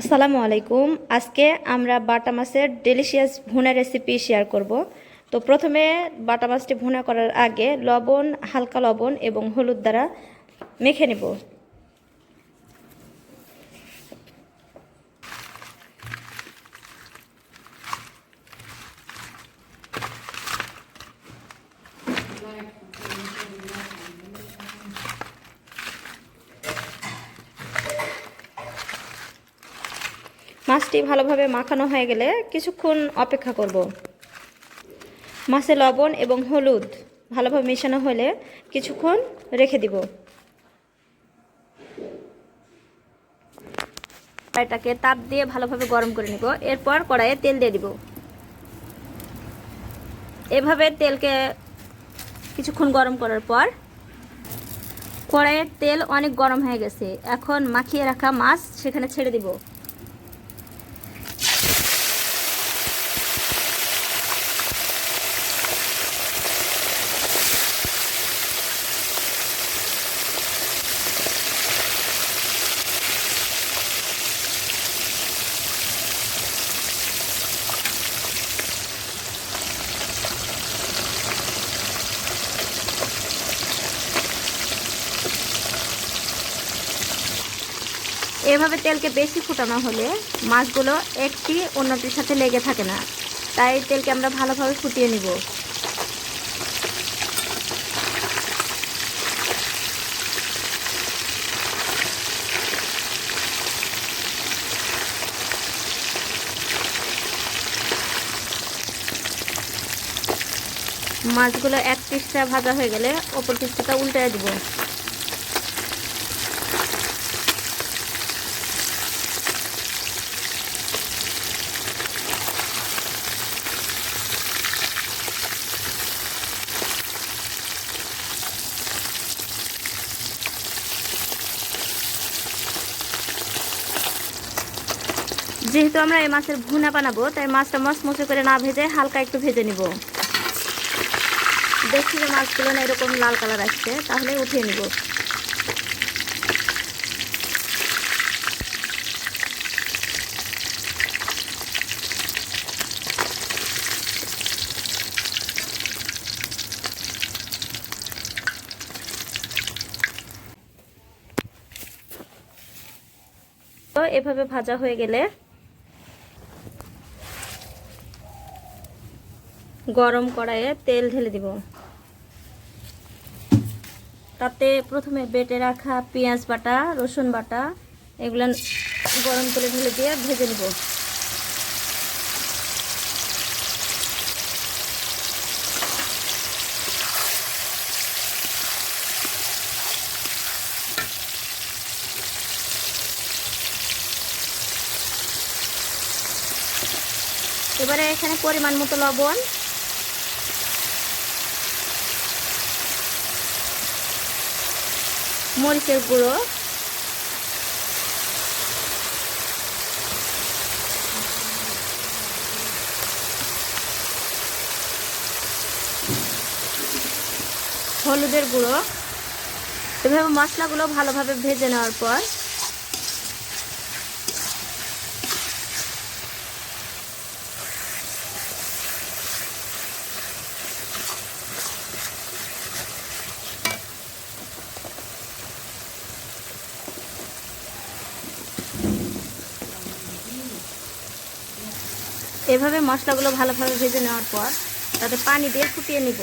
আসসালামু আলাইকুম। আজকে আমরা বাটা মাছের ডেলিশিয়াস ভুনা রেসিপি শেয়ার করব। তো প্রথমে বাটা মাছটি ভুনা করার আগে লবণ, হালকা লবণ এবং হলুদ দ্বারা মেখে নেব। মাছটি ভালোভাবে মাখানো হয়ে গেলে কিছুক্ষণ অপেক্ষা করব। মাছে লবণ এবং হলুদ ভালোভাবে মেশানো হলে কিছুক্ষণ রেখে দিব। কড়াইটাকে তাপ দিয়ে ভালোভাবে গরম করে নিব। এরপর কড়াইয়ে তেল দিয়ে দিব। এভাবে তেলকে কিছুক্ষণ গরম করার পর কড়াইয়ের তেল অনেক গরম হয়ে গেছে। এখন মাখিয়ে রাখা মাছ সেখানে ছেড়ে দিব। এভাবে তেলকে বেশি ফুটানো হলে মাছগুলো একটি অন্যটির সাথে লেগে থাকে না। তাই তেলকে আমরা ভালোভাবে ফুটিয়ে নিব। মাছগুলো এক পিসটা ভাজা হয়ে গেলে ওপর পিসটা উল্টে দিব। যেহেতু আমরা এই মাছের ভুনা বানাবো, তাই মাছটা মচমচে করে না ভেজে হালকা একটু ভেজে নিব। দেখছি যে মাছগুলো না এরকম লাল কালার আসছে, তাহলে উঠিয়ে নিব। এভাবে ভাজা হয়ে গেলে গরম কড়াইয়ে তেল ঢেলে দিব। তাতে প্রথমে বেটে রাখা পেঁয়াজ বাটা, রসুন বাটা, এগুলো গরম করে ঢেলে দিয়ে ভেজে নিব। এবারে এখানে পরিমাণ মতো লবণ মরিচের গুঁড়ো। হলুদের গুঁড়ো। এভাবে মশলাগুলো ভালোভাবে ভেজে নেওয়ার পর এভাবে মশলাগুলো ভালোভাবে ভেজে নেওয়ার পর তাতে পানি দিয়ে ফুটিয়ে নিব।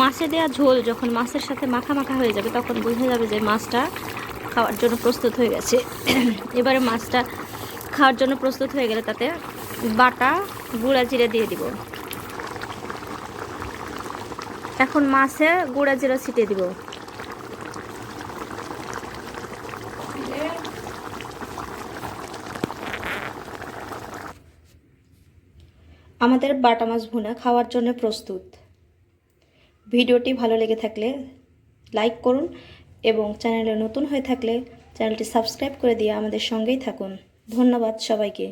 মাছে দেওয়া ঝোল যখন মাছের সাথে মাখা মাখা হয়ে যাবে, তখন বোঝা যাবে যে মাছটা খাওয়ার জন্য প্রস্তুত হয়ে গেছে। এবারে মাছটা খাওয়ার জন্য প্রস্তুত হয়ে গেলে তাতে বাটা, গুঁড়া জিরে দিয়ে দিব। এখন মাছে গুঁড়া জিরা ছিটিয়ে দিব। আমাদের বাটা মাছ ভুনা খাওয়ার জন্য প্রস্তুত। ভিডিওটি ভালো লেগে থাকলে লাইক করুন এবং চ্যানেলে নতুন হয়ে থাকলে চ্যানেলটি সাবস্ক্রাইব করে দিয়ে আমাদের সঙ্গেই থাকুন। ধন্যবাদ সবাইকে।